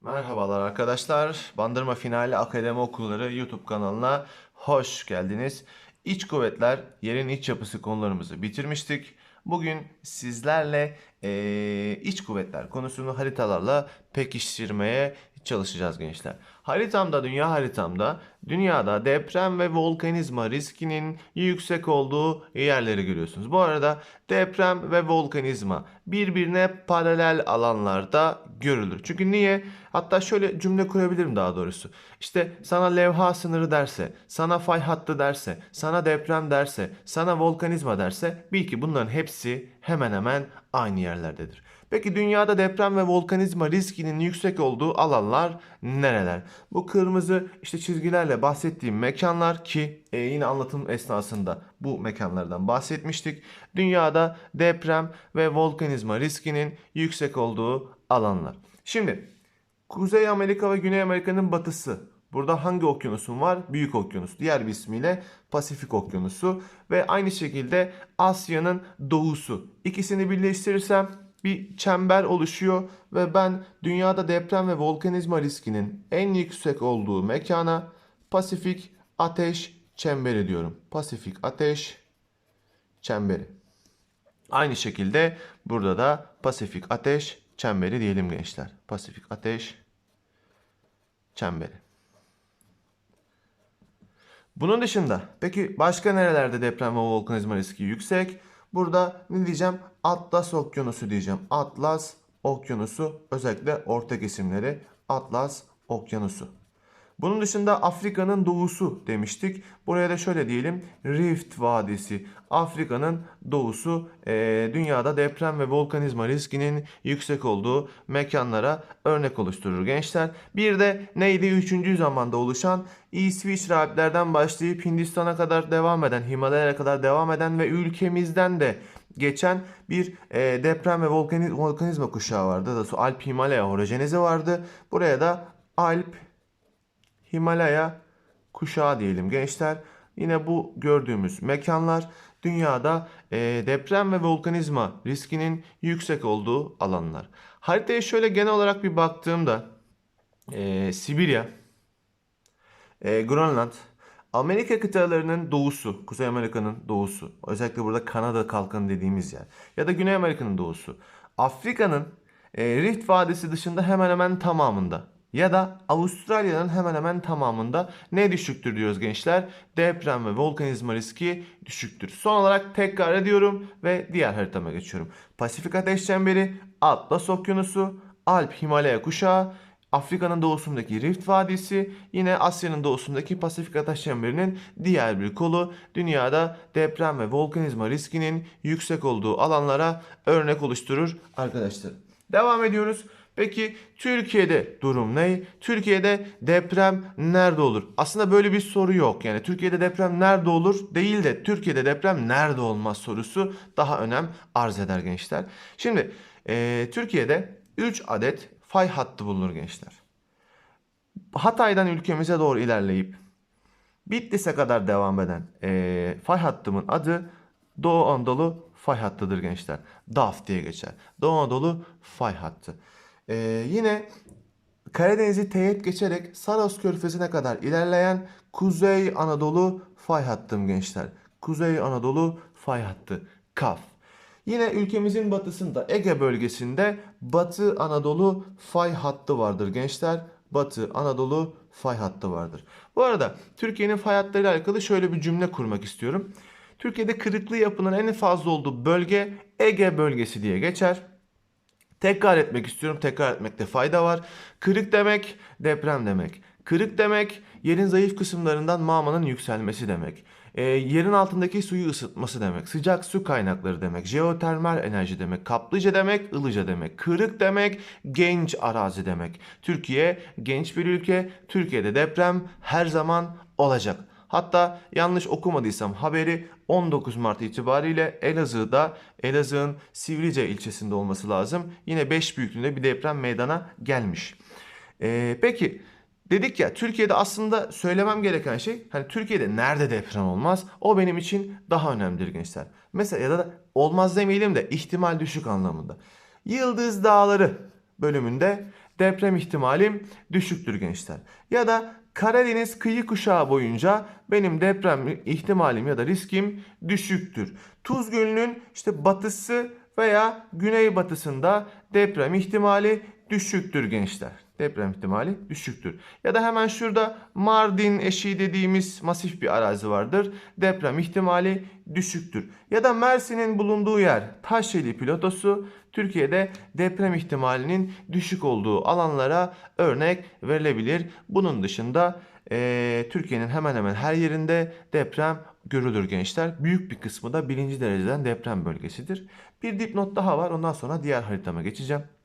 Merhabalar arkadaşlar. Bandırma Finali Akademi Okulları YouTube kanalına hoş geldiniz. İç kuvvetler, yerin iç yapısı konularımızı bitirmiştik. Bugün sizlerle eee, iç kuvvetler konusunu haritalarla pekiştirmeye çalışacağız gençler. Haritamda, dünya haritamda dünyada deprem ve volkanizma riskinin yüksek olduğu yerleri görüyorsunuz. Bu arada deprem ve volkanizma birbirine paralel alanlarda görülür. Çünkü niye? Hatta şöyle cümle kurabilirim daha doğrusu. İşte sana levha sınırı derse, sana fay hattı derse, sana deprem derse, sana volkanizma derse bil ki bunların hepsi hemen hemen aynı yerlerdedir. Peki dünyada deprem ve volkanizma riskinin yüksek olduğu alanlar nereler? Bu kırmızı işte çizgilerle bahsettiğim mekanlar ki e, yine anlatım esnasında bu mekanlardan bahsetmiştik. Dünyada deprem ve volkanizma riskinin yüksek olduğu alanlar. Şimdi Kuzey Amerika ve Güney Amerika'nın batısı. Burada hangi okyanusun var? Büyük Okyanus. Diğer bir ismiyle Pasifik Okyanusu. Ve aynı şekilde Asya'nın doğusu. İkisini birleştirirsem bir çember oluşuyor ve ben dünyada deprem ve volkanizma riskinin en yüksek olduğu mekana Pasifik Ateş Çemberi diyorum. Pasifik Ateş Çemberi. Aynı şekilde burada da Pasifik Ateş Çemberi diyelim gençler. Pasifik Ateş Çemberi. Bunun dışında peki başka nerelerde deprem ve volkanizma riski yüksek? Burada ne diyeceğim? Atlas Okyanusu diyeceğim. Atlas Okyanusu özellikle orta kesimleri Atlas Okyanusu. Bunun dışında Afrika'nın doğusu demiştik. Buraya da şöyle diyelim. Rift Vadisi. Afrika'nın doğusu eee, dünyada deprem ve volkanizma riskinin yüksek olduğu mekanlara örnek oluşturur gençler. Bir de neydi? Üçüncü zamanda oluşan İsviçre Alplerden başlayıp Hindistan'a kadar devam eden, Himalayalara kadar devam eden ve ülkemizden de geçen bir eee, deprem ve volkani- volkanizma kuşağı vardı. Doğrusu Alp Himalaya horojenezi vardı. Buraya da Alp Himalaya kuşağı diyelim gençler. Yine bu gördüğümüz mekanlar dünyada e, deprem ve volkanizma riskinin yüksek olduğu alanlar. Haritaya şöyle genel olarak bir baktığımda e, Sibirya, e, Grönland, Amerika kıtalarının doğusu, Kuzey Amerika'nın doğusu, özellikle burada Kanada kalkanı dediğimiz yer ya da Güney Amerika'nın doğusu, Afrika'nın e, Rift Vadisi dışında hemen hemen tamamında ya da Avustralya'nın hemen hemen tamamında ne düşüktür diyoruz gençler? Deprem ve volkanizma riski düşüktür. Son olarak tekrar ediyorum ve diğer haritama geçiyorum. Pasifik Ateş Çemberi, Atlas Okyanusu, Alp Himalaya kuşağı, Afrika'nın doğusundaki Rift Vadisi, yine Asya'nın doğusundaki Pasifik Ateş Çemberi'nin diğer bir kolu dünyada deprem ve volkanizma riskinin yüksek olduğu alanlara örnek oluşturur arkadaşlar. Devam ediyoruz. Peki Türkiye'de durum ne? Türkiye'de deprem nerede olur? Aslında böyle bir soru yok. Yani Türkiye'de deprem nerede olur değil de Türkiye'de deprem nerede olmaz sorusu daha önem arz eder gençler. Şimdi eee, Türkiye'de 3 adet fay hattı bulunur gençler. Hatay'dan ülkemize doğru ilerleyip Bitlis'e kadar devam eden eee, fay hattımın adı Doğu Anadolu fay hattıdır gençler. DAF diye geçer. Doğu Anadolu fay hattı. Eee, yine Karadeniz'i teğet geçerek Saros Körfezi'ne kadar ilerleyen Kuzey Anadolu fay hattım gençler. Kuzey Anadolu fay hattı. KAF. Yine ülkemizin batısında Ege bölgesinde Batı Anadolu fay hattı vardır gençler. Batı Anadolu fay hattı vardır. Bu arada Türkiye'nin fay hatlarıyla alakalı şöyle bir cümle kurmak istiyorum. Türkiye'de kırıklı yapının en fazla olduğu bölge Ege bölgesi diye geçer. Tekrar etmek istiyorum. Tekrar etmekte fayda var. Kırık demek deprem demek. Kırık demek yerin zayıf kısımlarından mağmanın yükselmesi demek. Ee, yerin altındaki suyu ısıtması demek. Sıcak su kaynakları demek. Jeotermal enerji demek. Kaplıca demek, ılıca demek. Kırık demek, genç arazi demek. Türkiye genç bir ülke. Türkiye'de deprem her zaman olacak. Hatta yanlış okumadıysam haberi 19 Mart itibariyle Elazığ'da Elazığ'ın Sivrice ilçesinde olması lazım. Yine 5 büyüklüğünde bir deprem meydana gelmiş. Ee, peki dedik ya Türkiye'de aslında söylemem gereken şey hani Türkiye'de nerede deprem olmaz o benim için daha önemlidir gençler. Mesela ya da olmaz demeyelim de ihtimal düşük anlamında. Yıldız Dağları bölümünde deprem ihtimalim düşüktür gençler. Ya da Karadeniz kıyı kuşağı boyunca benim deprem ihtimalim ya da riskim düşüktür. Tuz Gölü'nün işte batısı veya güneybatısında deprem ihtimali düşüktür gençler. Deprem ihtimali düşüktür. Ya da hemen şurada Mardin eşiği dediğimiz masif bir arazi vardır. Deprem ihtimali düşüktür. Ya da Mersin'in bulunduğu yer Taşyeli Platosu Türkiye'de deprem ihtimalinin düşük olduğu alanlara örnek verilebilir. Bunun dışında eee, Türkiye'nin hemen hemen her yerinde deprem görülür gençler. Büyük bir kısmı da birinci dereceden deprem bölgesidir. Bir dipnot daha var. Ondan sonra diğer haritama geçeceğim.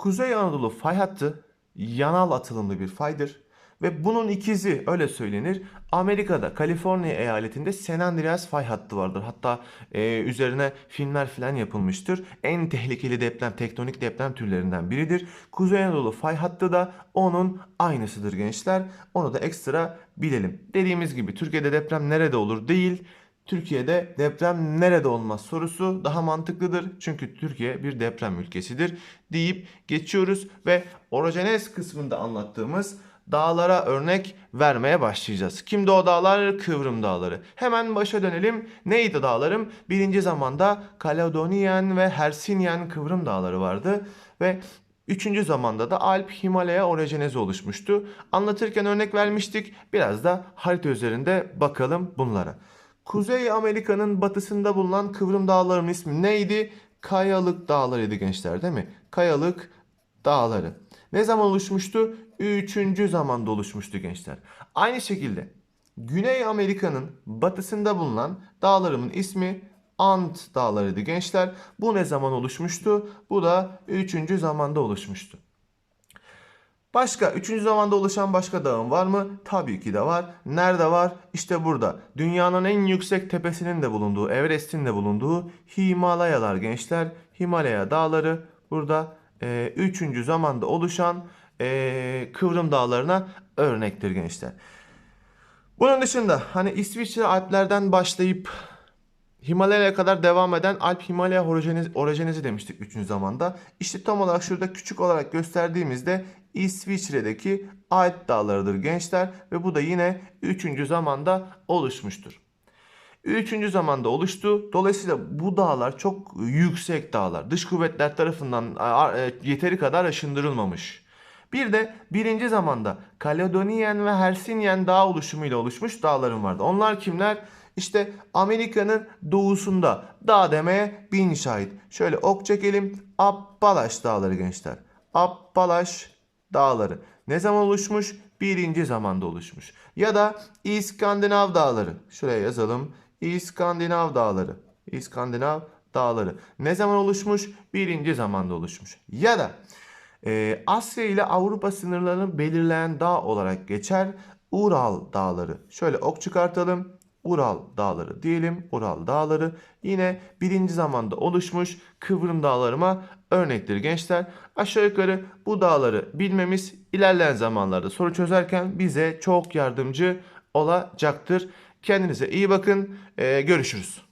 Kuzey Anadolu fay hattı yanal atılımlı bir faydır ve bunun ikizi öyle söylenir. Amerika'da Kaliforniya eyaletinde San Andreas fay hattı vardır. Hatta e, üzerine filmler falan yapılmıştır. En tehlikeli deprem, tektonik deprem türlerinden biridir. Kuzey Anadolu fay hattı da onun aynısıdır gençler. Onu da ekstra bilelim. Dediğimiz gibi Türkiye'de deprem nerede olur değil. Türkiye'de deprem nerede olmaz sorusu daha mantıklıdır. Çünkü Türkiye bir deprem ülkesidir deyip geçiyoruz ve orojenez kısmında anlattığımız dağlara örnek vermeye başlayacağız. Kimdi o dağlar? Kıvrım dağları. Hemen başa dönelim. Neydi dağlarım? Birinci zamanda Kaledoniyen ve Hersinyen kıvrım dağları vardı ve Üçüncü zamanda da Alp Himalaya orojenezi oluşmuştu. Anlatırken örnek vermiştik. Biraz da harita üzerinde bakalım bunlara. Kuzey Amerika'nın batısında bulunan kıvrım dağların ismi neydi? Kayalık dağlarıydı gençler değil mi? Kayalık dağları. Ne zaman oluşmuştu? Üçüncü zamanda oluşmuştu gençler. Aynı şekilde Güney Amerika'nın batısında bulunan dağlarımın ismi Ant dağlarıydı gençler. Bu ne zaman oluşmuştu? Bu da üçüncü zamanda oluşmuştu. Başka üçüncü zamanda oluşan başka dağım var mı? Tabii ki de var. Nerede var? İşte burada. Dünyanın en yüksek tepesinin de bulunduğu, Everest'in de bulunduğu Himalayalar gençler. Himalaya dağları burada e, üçüncü zamanda oluşan e, kıvrım dağlarına örnektir gençler. Bunun dışında hani İsviçre Alplerden başlayıp Himalaya'ya kadar devam eden Alp Himalaya orojenezi, orojenezi demiştik 3. zamanda. İşte tam olarak şurada küçük olarak gösterdiğimizde İsviçre'deki Alp dağlarıdır gençler ve bu da yine 3. zamanda oluşmuştur. 3. zamanda oluştu. Dolayısıyla bu dağlar çok yüksek dağlar. Dış kuvvetler tarafından yeteri kadar aşındırılmamış. Bir de birinci zamanda Kaledoniyen ve Hersinyen dağ oluşumuyla oluşmuş dağların vardı. Onlar kimler? İşte Amerika'nın doğusunda dağ demeye bin şahit. Şöyle ok çekelim. Appalaş dağları gençler. Appalaş dağları. Ne zaman oluşmuş? Birinci zamanda oluşmuş. Ya da İskandinav dağları. Şuraya yazalım. İskandinav dağları. İskandinav dağları. Ne zaman oluşmuş? Birinci zamanda oluşmuş. Ya da e, Asya ile Avrupa sınırlarını belirleyen dağ olarak geçer Ural dağları. Şöyle ok çıkartalım. Ural dağları diyelim. Ural dağları yine birinci zamanda oluşmuş kıvrım dağlarıma örnektir gençler. Aşağı yukarı bu dağları bilmemiz ilerleyen zamanlarda soru çözerken bize çok yardımcı olacaktır. Kendinize iyi bakın. Ee, görüşürüz.